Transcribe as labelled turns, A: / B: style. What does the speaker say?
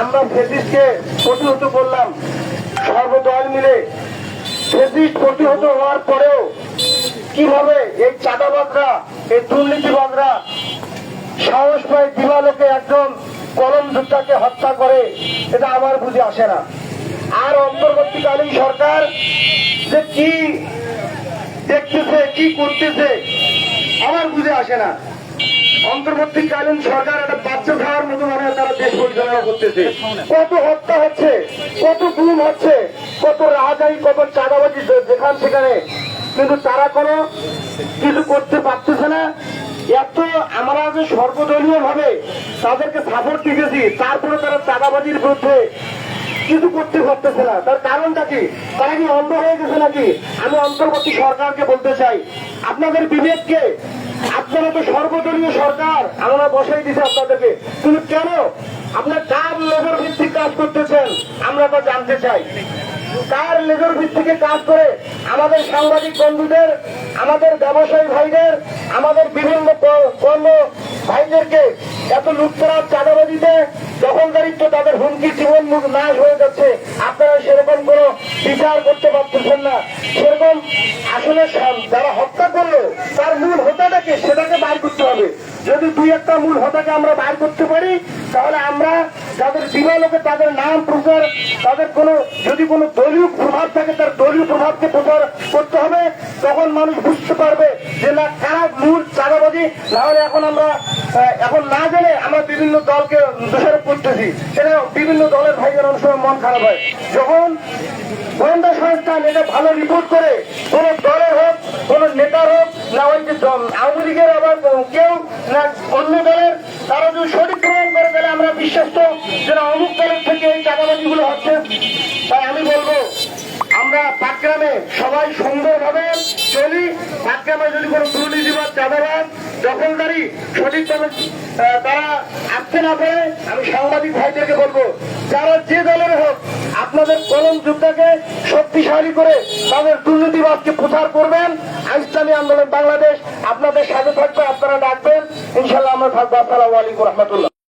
A: আমরা ফেসিসকে প্রতিহত করলাম। সর্বদল মিলে ফেসিস প্রতিহত হওয়ার পরেও কীভাবে এই চাঁদাবাদরা এই দুর্নীতিবাদরা সাহস পায় দিবালোকে একজন কলম যোদ্ধাকে হত্যা করে, এটা আমার বুঝে আসে না। আর অন্তর্বর্তীকালীন সরকার যে কি দেখতেছে, কি করতেছে, আমার বুঝে আসে না। অন্তর্বর্তীকালীন সরকার একটা বাচ্চা তারা দেশ পরিচালনা করতেছে। কত হত্যা হচ্ছে, কত গুম হচ্ছে, কত রাহাজারি কত চাঁদাবাজি যেখান সেখানে। কিন্তু তারা কোনো কিছু করতে পারতেছে না। এত আমরা যে সর্বদলীয় ভাবে তাদেরকে সাপোর্ট দিতেছি, তারপরে তারা চাঁদাবাজির বিরুদ্ধে কিছু করতে পারতেছে না। তার কারণটা কি? তারা কি অন্ধ হয়ে গেছে নাকি? আমি অন্তর্বর্তী সরকারকে বলতে চাই, আপনাদের বিবেককে আপনারা তো সর্বদলীয় সরকার, আমরা বসাই দিছি আপনাদেরকে কিন্তু কেন আপনার কার লেবার ভিত্তিক কাজ করতেছেন, আমরা তো জানতে চাই। কার লেবার ভিত্তিকে কাজ করে আমাদের সাংবাদিক বন্ধুদের, আমাদের ব্যবসায়ী ভাইদের, আমাদের বিভিন্ন কর্ম ভাইদেরকে এত লুটতরার চাঁদাবাজিতে দখলদারিত্ব তাদের হুমকি জীবন মুখ নাশ হয়ে যাচ্ছে। আপনারা সেরকম কোনো বিচার করতে পারতেছেন না। সেরকম আসলে যারা হত্যা করল, তার মূল হোতাটাকে সেটাকে বাইর করতে হবে যদি দুই একটা মূল হোতাকে আমরা বাইর করতে পারি, তাহলে আমরা যাদের দিবালোকে তাদের নাম প্রচার, তাদের কোনো, যদি কোনো দলীয় প্রভাব থাকে, তার দলীয় প্রভাবকে প্রচার করতে হবে, তখন মানুষ বুঝতে পারবে যে না, কারা মূল চাঁদাবাজি, নাহলে এখন আমরা এখন না জেনে আমরা বিভিন্ন দলকে দোষারোপ করতেছি। সেটা বিভিন্ন দলের ভাইয়ের অনেক সময় মন খারাপ হয়। যখন গোয়েন্দা সংস্থান এটা ভালো রিপোর্ট করে, কোন দলের হোক, কোন নেতার হোক না ওই যে আওয়ামী লীগের আবার কেউ না অন্য দলের, তারা যদি সঠিক প্রমাণ করে, তাহলে আমরা বিশ্বাস্ত যে অমুক দলের থেকে এই চাঁদাবাজি গুলো হচ্ছে। তাই আমি বলব, আমরা পাটগ্রামে সবাই সুন্দরভাবে চলি। পাটগ্রামে যদি কোনো দুর্নীতিবাদ চাঁদাবাদ দখলদারি সঠিকভাবে তারা আসতে না পারে আমি সাংবাদিক ভাইদেরকে বলব যারা যে দলের হোক, আপনাদের কলম যোদ্ধাকে শক্তিশালী করে তাদের দুর্নীতিবাদকে প্রচার করবেন। ইসলামী আন্দোলন বাংলাদেশ, আপনাদের সাথে থাকবে, আপনারা ডাকবেন। ইনশাল্লাহ আমরা থাকব। আসসালামু আলাইকুম রহমতুল্লাহ।